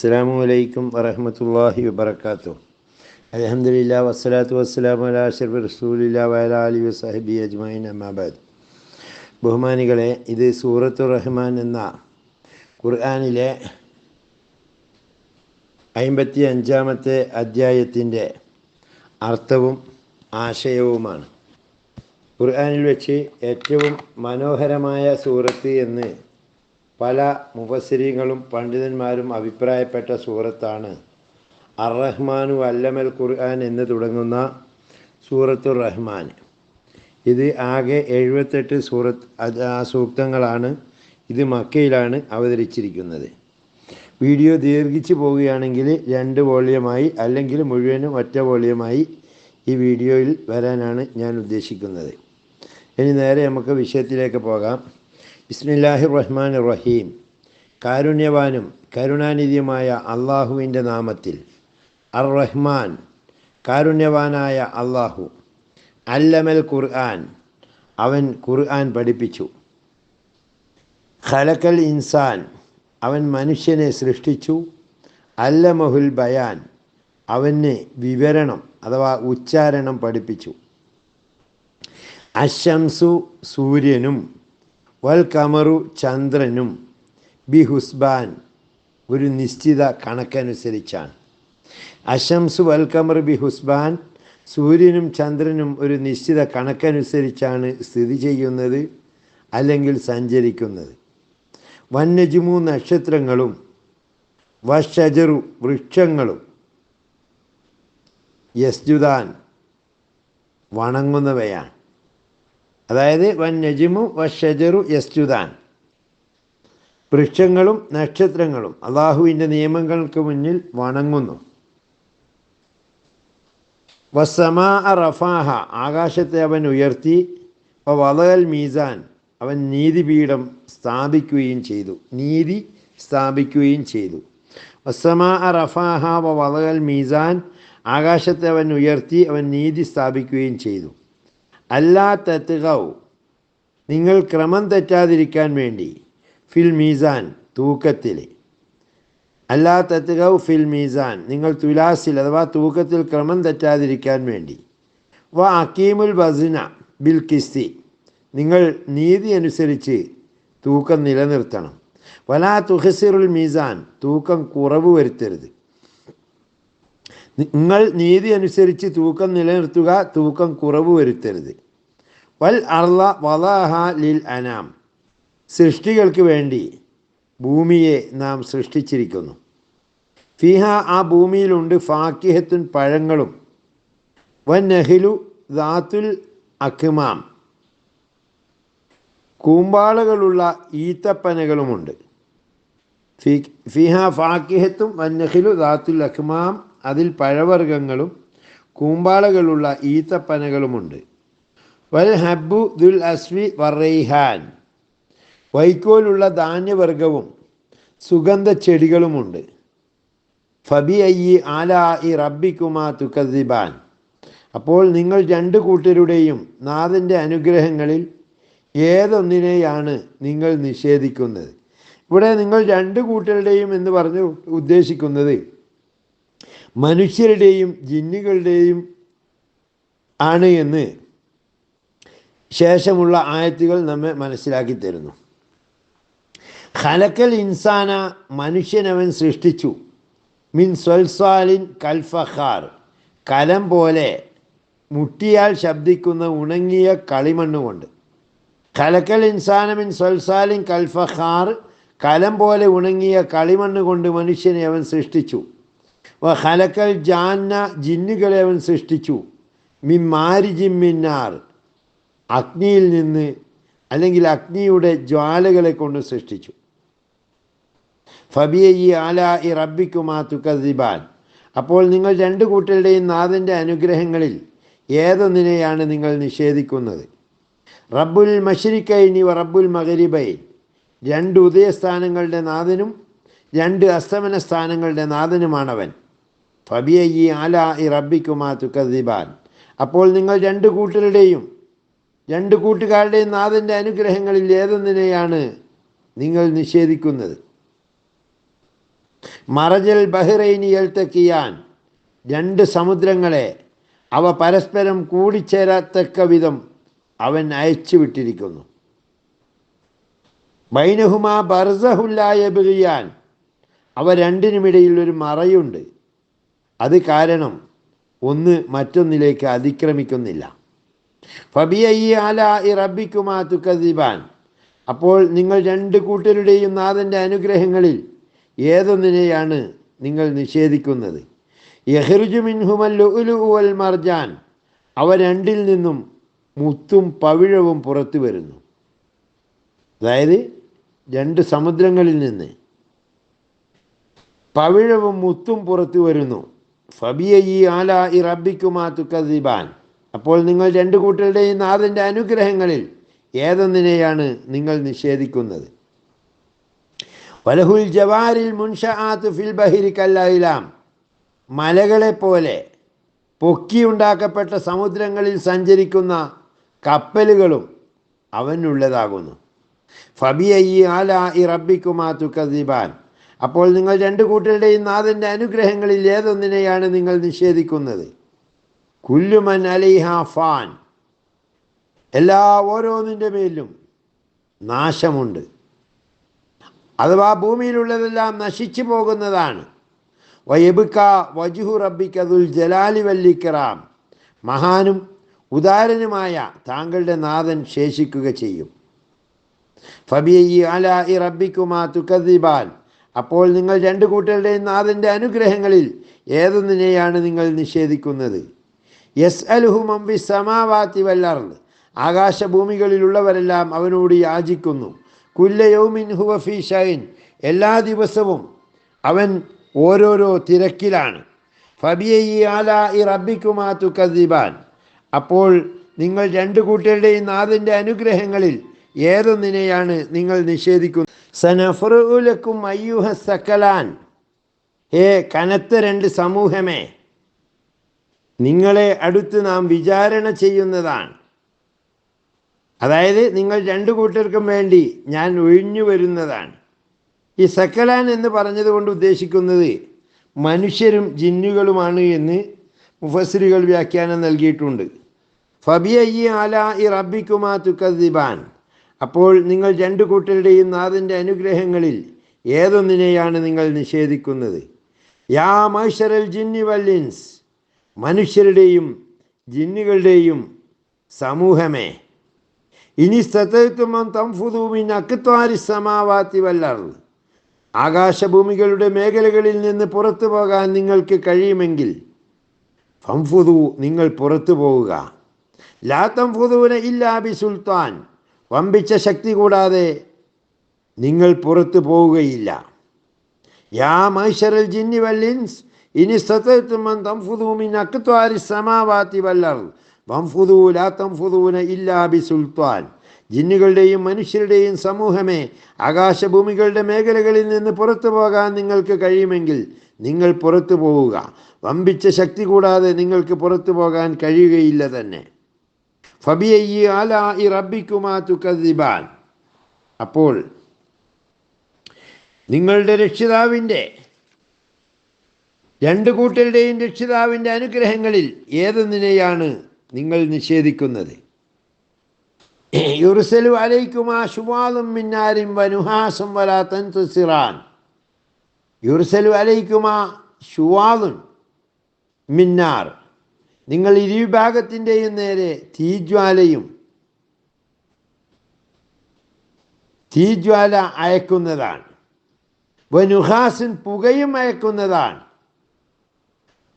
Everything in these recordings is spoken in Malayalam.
അസ്സാം വലൈക്കും വറഹമത്തല്ലാഹി വബർക്കാത്തു അലഹമില്ല വസ്സലാത്തു വസ്സലാം അല അഷർഫ് റസൂലില്ല വയല അലി വസാഹിബി അജ്മൈൻ അമ്മാബാദ് ബഹുമാനികളെ ഇത് സൂറത്തു റഹ്മാൻ എന്ന ഖുർആാനിലെ അമ്പത്തി അഞ്ചാമത്തെ അധ്യായത്തിന്റെ അർത്ഥവും ആശയവുമാണ്. ഖുർആാനിൽ വെച്ച് ഏറ്റവും മനോഹരമായ സൂറത്ത് എന്ന് പല മുഫസിരികളും പണ്ഡിതന്മാരും അഭിപ്രായപ്പെട്ട സൂറത്താണ്. അർ റഹ്മാനു അല്ലമൽ ഖുർആൻ എന്ന് തുടങ്ങുന്ന സൂറത്തുർ റഹ്മാൻ. ഇത് ആകെ എഴുപത്തെട്ട് സൂറത്ത് സൂക്തങ്ങളാണ്. ഇത് മക്കയിലാണ് അവതരിച്ചിരിക്കുന്നത്. വീഡിയോ ദീർഘിച്ചു പോവുകയാണെങ്കിൽ രണ്ട് വോളിയമായി അല്ലെങ്കിൽ മുഴുവനും ഒറ്റ വോളിയമായി ഈ വീഡിയോയിൽ വരാനാണ് ഞാൻ ഉദ്ദേശിക്കുന്നത്. ഇനി നേരെ നമുക്ക് വിഷയത്തിലേക്ക് പോകാം. ബിസ്മില്ലാഹി റഹ്മാൻ റഹീം കാരുണ്യവാനും കരുണാനിധിയുമായ അള്ളാഹുവിന്റെ നാമത്തിൽ അർ റഹ്മാൻ കാരുണ്യവാനായ അള്ളാഹു അല്ലമൽ ഖുർആൻ അവൻ ഖുർആൻ പഠിപ്പിച്ചു. ഖലക്കൽ ഇൻസാൻ അവൻ മനുഷ്യനെ സൃഷ്ടിച്ചു. അല്ലമഹുൽ ബയാൻ അവന് വിവരണം അഥവാ ഉച്ചാരണം പഠിപ്പിച്ചു. അശംസു സൂര്യനും വൽ കമറു ചന്ദ്രനും ബി ഹുസ്ബാൻ ഒരു നിശ്ചിത കണക്കനുസരിച്ചാണ്. അശംസു വൽ കമർ ബി ഹുസ്ബാൻ സൂര്യനും ചന്ദ്രനും ഒരു നിശ്ചിത കണക്കനുസരിച്ചാണ് സ്ഥിതി ചെയ്യുന്നത് അല്ലെങ്കിൽ സഞ്ചരിക്കുന്നത്. വന്യജുമു നക്ഷത്രങ്ങളും വഷജറു വൃക്ഷങ്ങളും യസ്ജുദാൻ വണങ്ങുന്നവയാണ്. അതായത് വൻ നജിമു വ ഷജറു യസ്ജുദാൻ. വൃക്ഷങ്ങളും നക്ഷത്രങ്ങളും അള്ളാഹുവിന്റെ നിയമങ്ങൾക്ക് മുന്നിൽ വണങ്ങുന്നു. വസമാ റഫാഹ ആകാശത്തെ അവൻ ഉയർത്തി. വലൽ മീസാൻ അവൻ നീതിപീഠം സ്ഥാപിക്കുകയും ചെയ്തു. നീതി സ്ഥാപിക്കുകയും ചെയ്തു. വസമാ റഫാഹ വലൽ മീസാൻ ആകാശത്തെ അവൻ ഉയർത്തി അവൻ നീതി സ്ഥാപിക്കുകയും ചെയ്തു. അല്ലാ തികവ് നിങ്ങൾ ക്രമം തെറ്റാതിരിക്കാൻ വേണ്ടി ഫിൽ മീസാൻ തൂക്കത്തിൽ അല്ലാത്ത തികവ് ഫിൽ മീസാൻ നിങ്ങൾ തുലാസിൽ അഥവാ തൂക്കത്തിൽ ക്രമം തെറ്റാതിരിക്കാൻ വേണ്ടി. വ അക്കീമുൽ ബസിന ബിൽ കിസ്തി. നിങ്ങൾ നീതി അനുസരിച്ച് തൂക്കം നിലനിർത്തണം. വലാ തുഹസിറുൽ മീസാൻ തൂക്കം കുറവ് വരുത്തരുത്. നിങ്ങൾ നീതി അനുസരിച്ച് തൂക്കം നിലനിർത്തുക തൂക്കം കുറവ് വരുത്തരുത്. വൽ അർല വലാഹ ലിൽ അനാം. സൃഷ്ടികൾക്ക് വേണ്ടി ഭൂമിയെ നാം സൃഷ്ടിച്ചിരിക്കുന്നു. ഫിഹ ആ ഭൂമിയിലുണ്ട് ഫാക്കിഹത്തുൻ പഴങ്ങളും. വൻ നഹിലു ദാത്തുൽ അഖ്മാം. കൂമ്പാളുകളുള്ള ഈത്തപ്പനകളുമുണ്ട്. ഫിഹ ഫാക്കിഹത്തും വന്നഹിലു ദാത്തുൽ അഖ്മാം അതിൽ പഴവർഗങ്ങളും കൂമ്പാളകളുള്ള ഈത്തപ്പനകളുമുണ്ട്. വൽ ഹബ്ബു ദുൽ അസ്വി വറൈഹാൻ. വൈക്കോലുള്ള ധാന്യവർഗവും സുഗന്ധ ചെടികളുമുണ്ട് ഫബി അയ്യി ആല ഇ റബ്ബിക്കുമാ തുക്കദിബാൻ അപ്പോൾ നിങ്ങൾ രണ്ട് കൂട്ടരുടെയും നാഥന്റെ അനുഗ്രഹങ്ങളിൽ ഏതൊന്നിനെയാണ് നിങ്ങൾ നിഷേധിക്കുന്നത്? ഇവിടെ നിങ്ങൾ രണ്ട് കൂട്ടരുടെയും എന്ന് പറഞ്ഞു ഉദ്ദേശിക്കുന്നത് മനുഷ്യരുടെയും ജിന്നുകളുടെയും ആണ് എന്ന് ശേഷമുള്ള ആയത്തുകൾ നമ്മെ മനസ്സിലാക്കി തരുന്നു. ഖലക്കൽ ഇൻസാന മനുഷ്യനവൻ സൃഷ്ടിച്ചു. മിൻ സ്വൽസാലിൻ കൽഫഹാർ കലം പോലെ മുട്ടിയാൽ ശബ്ദിക്കുന്ന ഉണങ്ങിയ കളിമണ്ണുകൊണ്ട് കൊണ്ട്. ഖലക്കൽ ഇൻസാന മിൻ സ്വൽസാലിൻ കൽഫഹാർ കലം പോലെ ഉണങ്ങിയ കളിമണ്ണ് കൊണ്ട് മനുഷ്യനെ അവൻ സൃഷ്ടിച്ചു. വ ഖലക്കൽ ജാന്ന ജിന്നുകളെ അവൻ സൃഷ്ടിച്ചു. മിൻ മാരിജിമ്മിന്നാർ അഗ്നിയിൽ നിന്ന് അല്ലെങ്കിൽ അഗ്നിയുടെ ജ്വാലകളെ കൊണ്ട് സൃഷ്ടിച്ചു. ഫബിയയി ആല ഇ റബ്ബിക്കുമാ തുക്കദിബാൻ അപ്പോൾ നിങ്ങൾ രണ്ട് കൂട്ടരുടെയും നാഥന്റെ അനുഗ്രഹങ്ങളിൽ ഏതൊന്നിനെയാണ് നിങ്ങൾ നിഷേധിക്കുന്നത്? റബ്ബുൽ മഷരിക്കൈനി റബ്ബുൽ മകരിബൈൻ രണ്ട് ഉദയസ്ഥാനങ്ങളുടെ നാഥനും രണ്ട് അസ്തമന സ്ഥാനങ്ങളുടെ നാഥനുമാണവൻ. ഫബിയി ആല ഇ റബ്ബിക്കുമാ തുക്കദിബാൻ അപ്പോൾ നിങ്ങൾ രണ്ട് കൂട്ടരുടെയും രണ്ട് കൂട്ടുകാരുടെയും നാഥന്റെ അനുഗ്രഹങ്ങളിൽ ഏതൊന്നിനെയാണ് നിങ്ങൾ നിഷേധിക്കുന്നത്? മറജൽ ബഹ്റൈനി എൽത്തക്കിയാൻ. രണ്ട് സമുദ്രങ്ങളെ അവ പരസ്പരം കൂടിച്ചേരാത്തക്ക വിധം അവൻ അയച്ചു വിട്ടിരിക്കുന്നു. ബൈനഹുമാ ബർസഹുല്ലായ ബിറിയാൻ അവ രണ്ടിനുമിടയിൽ ഒരു മറയുണ്ട്. അത് കാരണം ഒന്ന് മറ്റൊന്നിലേക്ക് അതിക്രമിക്കുന്നില്ല. ഫബിയ ഈ ആല ഇ റബ്ബിക്കുമാ തുക്കദിബാൻ അപ്പോൾ നിങ്ങൾ രണ്ട് കൂട്ടരുടെയും നാഥന്റെ അനുഗ്രഹങ്ങളിൽ ഏതൊന്നിനെയാണ് നിങ്ങൾ നിഷേധിക്കുന്നത്? മർജാൻ. അവ രണ്ടിൽ നിന്നും മുത്തും പവിഴവും പുറത്തു വരുന്നു. അതായത് രണ്ട് സമുദ്രങ്ങളിൽ നിന്ന് പവിഴവും മുത്തും പുറത്തു വരുന്നു. ഫബിയ ആല ഇ റബ്ബിക്കുമാ തുക്കദിബാൻ അപ്പോൾ നിങ്ങൾ രണ്ട് കൂട്ടരുടെയും നാഥന്റെ അനുഗ്രഹങ്ങളിൽ ഏതൊന്നിനെയാണ് നിങ്ങൾ നിഷേധിക്കുന്നത്? വലഹുൽ ജവാരിൽ മുൻഷാത്ത് ഫിൽ ബഹിരി കല്ലായിലാം മലകളെ പോലെ പൊക്കിയുണ്ടാക്കപ്പെട്ട സമുദ്രങ്ങളിൽ സഞ്ചരിക്കുന്ന കപ്പലുകളും അവനുള്ളതാകുന്നു. ഫബിയ ഈ ആല ഇ റബ്ബിക്കുമാ തുക്കദിബാൻ അപ്പോൾ നിങ്ങൾ രണ്ട് കൂട്ടരുടെയും നാഥന്റെ അനുഗ്രഹങ്ങളിൽ ഏതൊന്നിനെയാണ് നിങ്ങൾ നിഷേധിക്കുന്നത്? കുല്ലുമൻ അലിഹ ഫാൻ. എല്ലാ ഓരോന്നിന്റെ മേലും നാശമുണ്ട്. അഥവാ ഭൂമിയിലുള്ളതെല്ലാം നശിച്ചു പോകുന്നതാണ്. വയബുക്ക വജുഹു റബ്ബിക്കതുൽ ജലാലി വല്ലിക്കറാം മഹാനും ഉദാരനുമായ താങ്കളുടെ നാഥൻ ശേഷിക്കുക ചെയ്യും. ഫബിയി അല ഇ റബ്ബിക്കുമാ തുക്കദിബാൻ അപ്പോൾ നിങ്ങൾ രണ്ട് കൂട്ടരുടെയും നാഥന്റെ അനുഗ്രഹങ്ങളിൽ ഏതൊന്നിനെയാണ് നിങ്ങൾ നിഷേധിക്കുന്നത്? യെസ് അലുഹു മമ്പി സമാവാത്തി വല്ലർന്ന് ആകാശഭൂമികളിലുള്ളവരെല്ലാം അവനോട് യാചിക്കുന്നു. കുല്ലയൗമിൻ ഹുവഫി ഷൈൻ. എല്ലാ ദിവസവും അവൻ ഓരോരോ തിരക്കിലാണ്. ഫബിയയി ആല ഇ റബ്ബിക്കുമാ തുക്കദിബാൻ അപ്പോൾ നിങ്ങൾ രണ്ട് കൂട്ടരുടെയും നാഥന്റെ അനുഗ്രഹങ്ങളിൽ ഏതൊന്നിനെയാണ് നിങ്ങൾ നിഷേധിക്കുന്നത്? സനഫറുലക്കും അയ്യൂഹ സക്കലാൻ ഹേ കനത്ത രണ്ട് സമൂഹമേ നിങ്ങളെ അടുത്ത് നാം വിചാരണ ചെയ്യുന്നതാണ്. അതായത് നിങ്ങൾ രണ്ടു കൂട്ടർക്കും വേണ്ടി ഞാൻ ഒഴിഞ്ഞു വരുന്നതാണ്. ഈ സക്കലാൻ എന്ന് പറഞ്ഞതുകൊണ്ട് ഉദ്ദേശിക്കുന്നത് മനുഷ്യരും ജിന്നുകളുമാണ് എന്ന് മുഫസിലുകൾ വ്യാഖ്യാനം നൽകിയിട്ടുണ്ട്. ഫബിയ ഈ ആല ഇ റബ്ബിക്കുമാ തുക്കദിബാൻ അപ്പോൾ നിങ്ങൾ രണ്ടു കൂട്ടരുടെയും നാഥന്റെ അനുഗ്രഹങ്ങളിൽ ഏതൊന്നിനെയാണ് നിങ്ങൾ നിഷേധിക്കുന്നത്? യാ മൈഷറൽ ജിന്നി വല്ലിൻസ് മനുഷ്യരുടെയും ജിന്നുകളുടെയും സമൂഹമേ. ഇനി സ്ഥലത്തുമ്പം തംഫുദൂമിൻ അക്കുത്വാരി സമാവാത്തി വല്ലർന്ന് ആകാശഭൂമികളുടെ മേഖലകളിൽ നിന്ന് പുറത്തു പോകാൻ നിങ്ങൾക്ക് കഴിയുമെങ്കിൽ ഫംഫുദു നിങ്ങൾ പുറത്തു പോവുക. ലാ തംഫുദൂന ഇല്ലാ ബി സുൽത്താൻ. വമ്പിച്ച ശക്തി കൂടാതെ നിങ്ങൾ പുറത്തു പോവുകയില്ല. യാ മൈഷറൽ ജിന്നി വല്ലിൻസ് ഇനി സത്യത്തുമൻ തംഫുദൂമിൻ സമാവാത്തി വല്ലർ വംഫുദൂ ലാ ഇല്ലാ ബി സുൽത്താൻ. ജിന്നുകളുടെയും മനുഷ്യരുടെയും സമൂഹമേ ആകാശഭൂമികളുടെ മേഖലകളിൽ നിന്ന് പുറത്തു പോകാൻ നിങ്ങൾക്ക് കഴിയുമെങ്കിൽ നിങ്ങൾ പുറത്തു പോവുക. വമ്പിച്ച ശക്തി കൂടാതെ നിങ്ങൾക്ക് പുറത്തു പോകാൻ കഴിയുകയില്ല തന്നെ. ഫബിയയ്യി ആല ഇ റബ്ബിക്കുമാ അപ്പോൾ നിങ്ങളുടെ രക്ഷിതാവിന്റെ രണ്ട് കൂട്ടരുടെയും രക്ഷിതാവിന്റെ അനുഗ്രഹങ്ങളിൽ ഏതെന്നിനെയാണ് നിങ്ങൾ നിഷേധിക്കുന്നത്? യുറുസലു അലൈക്കുമാ ശുവാദും മിന്നാരിം വനുഹാസും വലാത്തൻ തുസിറാൻ യുറുസലു അലൈക്കുമാ ശുവാദും മിന്നാർ. നിങ്ങൾ ഇരുവിഭാഗത്തിന്റെയും നേരെ തീജ്വാലയും തീജ്വാല അയക്കുന്നതാണ്. വനുഹാസിൻ പുകയും അയക്കുന്നതാണ്.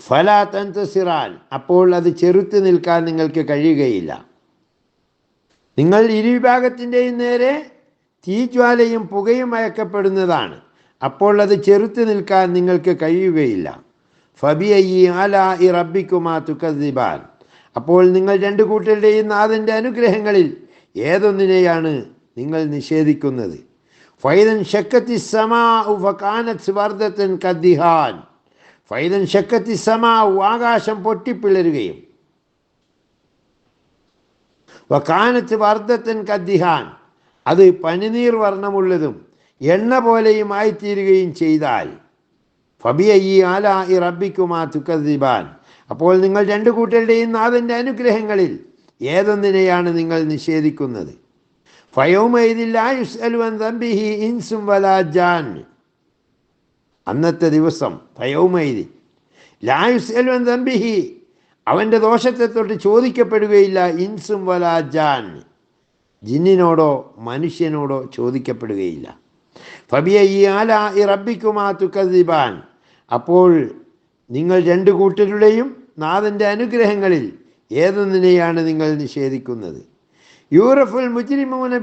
ഫലാ തൻതസിറാൻ. അപ്പോൾ അത് ചെറുത്ത് നിൽക്കാൻ നിങ്ങൾക്ക് കഴിയുകയില്ല. നിങ്ങൾ ഇരുവിഭാഗത്തിന്റെയും നേരെ തീജ്വാലയും പുകയും അയക്കപ്പെടുന്നതാണ്. അപ്പോൾ അത് ചെറുത്ത് നിൽക്കാൻ നിങ്ങൾക്ക് കഴിയുകയില്ല. ഫബിയയി ആല ഇ റബ്ബിക്കുമാ അപ്പോൾ നിങ്ങൾ രണ്ട് കൂട്ടരുടെയും നാഥന്റെ അനുഗ്രഹങ്ങളിൽ ഏതൊന്നിനെയാണ് നിങ്ങൾ നിഷേധിക്കുന്നത്? ഫൈദൻ ഷക്കത്തി സമാ ഫകാനത്ത് വർദ്ധത്തൻ കദ്ദിഹാൻ. ഫൈദൻ ഷക്കത്തി സമാ ആകാശം പൊട്ടിപ്പിളരുകയും. വക്കാനത്ത് വർദ്ധത്തൻ കദ്ദിഹാൻ. അത് പനിനീർ വർണമുള്ളതും എണ്ണ പോലെയും ആയിത്തീരുകയും ചെയ്താൽ ഫബിയയി ആല ഇ റബ്ബിക്കുമാ തുക്കദിബാൻ അപ്പോൾ നിങ്ങൾ രണ്ടു കൂട്ടരുടെയും നാഥന്റെ അനുഗ്രഹങ്ങളിൽ ഏതൊന്നിനെയാണ് നിങ്ങൾ നിഷേധിക്കുന്നത്? ഫയോമൈദില്ലായുസ്അലുവൻ തമ്പിഹി ഇൻസും അന്നത്തെ ദിവസം ഫയോമൈദി ലായുസ്അലുവൻ തമ്പിഹി അവന്റെ ദോഷത്തെ തൊട്ട് ചോദിക്കപ്പെടുകയില്ല ഇൻസും വലാ വലാജാൻ ജിന്നിനോടോ മനുഷ്യനോടോ ചോദിക്കപ്പെടുകയില്ല. ഫബിയ ഈ ആല ഈ റബ്ബിക്കുമാ തുക്കദിബാൻ അപ്പോൾ നിങ്ങൾ രണ്ട് കൂട്ടരുടെയും നാഥന്റെ അനുഗ്രഹങ്ങളിൽ ഏതൊന്നിനെയാണ് നിങ്ങൾ നിഷേധിക്കുന്നത്? യൂറഫുൽ മുജ്രിമൂന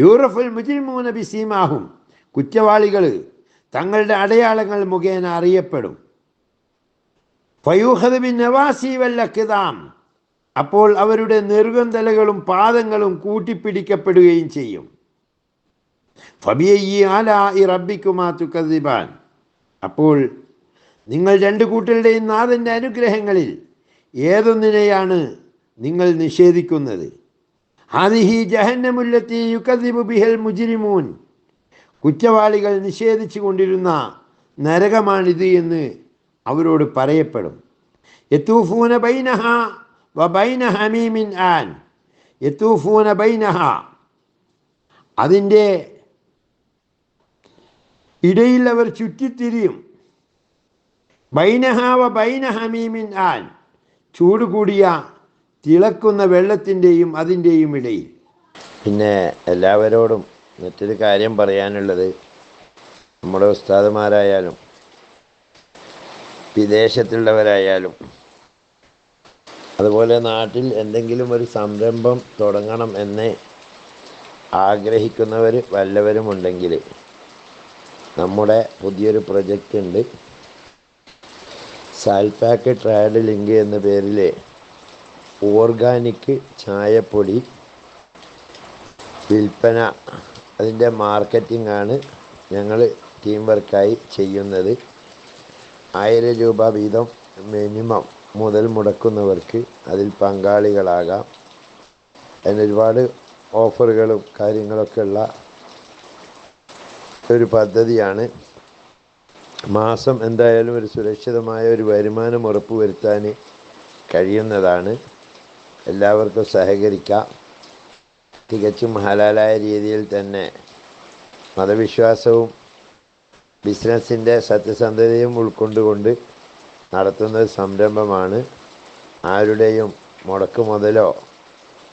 യൂറഫുൽ മുജ്രിമൂന കുറ്റവാളികൾ തങ്ങളുടെ അടയാളങ്ങൾ മുഖേന അറിയപ്പെടും. ഫയൂഹദ് ബിൻ നവാസി കിതാം അപ്പോൾ അവരുടെ നെറുകന്തലകളും പാദങ്ങളും കൂട്ടിപ്പിടിക്കപ്പെടുകയും ചെയ്യും. ഫബിയയി ആല ഇ റബ്ബിക്കുമാ അപ്പോൾ നിങ്ങൾ രണ്ട് കൂട്ടരുടെയും നാഥന്റെ അനുഗ്രഹങ്ങളിൽ ഏതൊന്നിനെയാണ് നിങ്ങൾ നിഷേധിക്കുന്നത്? ഹാദിഹി ജഹന്നമുല്ലത്തി യുക്കദിബു ബിഹൽ മുജിരിമൂൻ. കുറ്റവാളികൾ നിഷേധിച്ചു കൊണ്ടിരുന്ന നരകമാണിത് എന്ന് അവരോട് പറയപ്പെടും. യത്തൂഫൂന ബൈനഹ വ ഹമീമിൻ ആൻ. യത്തൂഫൂന ബൈനഹ. അതിന്റെ ഇടയിൽ അവർ ചുറ്റിത്തിരിയും. ബൈനഹാവ ബൈന ഹമീമിൻ ആൻ ചൂട് കൂടിയ തിളക്കുന്ന വെള്ളത്തിന്റെയും അതിന്റെയും ഇടയിൽ. പിന്നെ എല്ലാവരോടും മറ്റൊരു കാര്യം പറയാനുള്ളത്. നമ്മുടെ ഉസ്താദുമാരായാലും വിദേശത്തുള്ളവരായാലും അതുപോലെ നാട്ടിൽ എന്തെങ്കിലും ഒരു സംരംഭം തുടങ്ങണം എന്ന് ആഗ്രഹിക്കുന്നവർ വല്ലവരുമുണ്ടെങ്കിൽ നമ്മുടെ പുതിയൊരു പ്രൊജക്റ്റ് ഉണ്ട്. സാൽപാക്ക് ട്രയഡ് ലിങ്ക് എന്ന പേരിൽ ഓർഗാനിക് ചായപ്പൊടി വിൽപ്പന അതിന്റെ മാർക്കറ്റിംഗ് ആണ് ഞങ്ങൾ ടീം വർക്കായി ചെയ്യുന്നത്. ആയിരം രൂപ വീതം മിനിമം മുതൽ മുടക്കുന്നവർക്ക് അതിൽ പങ്കാളികളാകാം. അതിന് ഒരുപാട് ഓഫറുകളും കാര്യങ്ങളൊക്കെ ഉള്ള ഒരു പദ്ധതിയാണ്. മാസം എന്തായാലും ഒരു സുരക്ഷിതമായ ഒരു വരുമാനം ഉറപ്പുവരുത്താൻ കഴിയുന്നതാണ്. എല്ലാവർക്കും സഹകരിക്കാം. തികച്ചും ഹലാലായ രീതിയിൽ തന്നെ മതവിശ്വാസവും ബിസിനസ്സിന്റെ സത്യസന്ധതയും ഉൾക്കൊണ്ടുകൊണ്ട് നടത്തുന്ന സംരംഭമാണ്. ആരുടെയും മുടക്ക് മുതലോ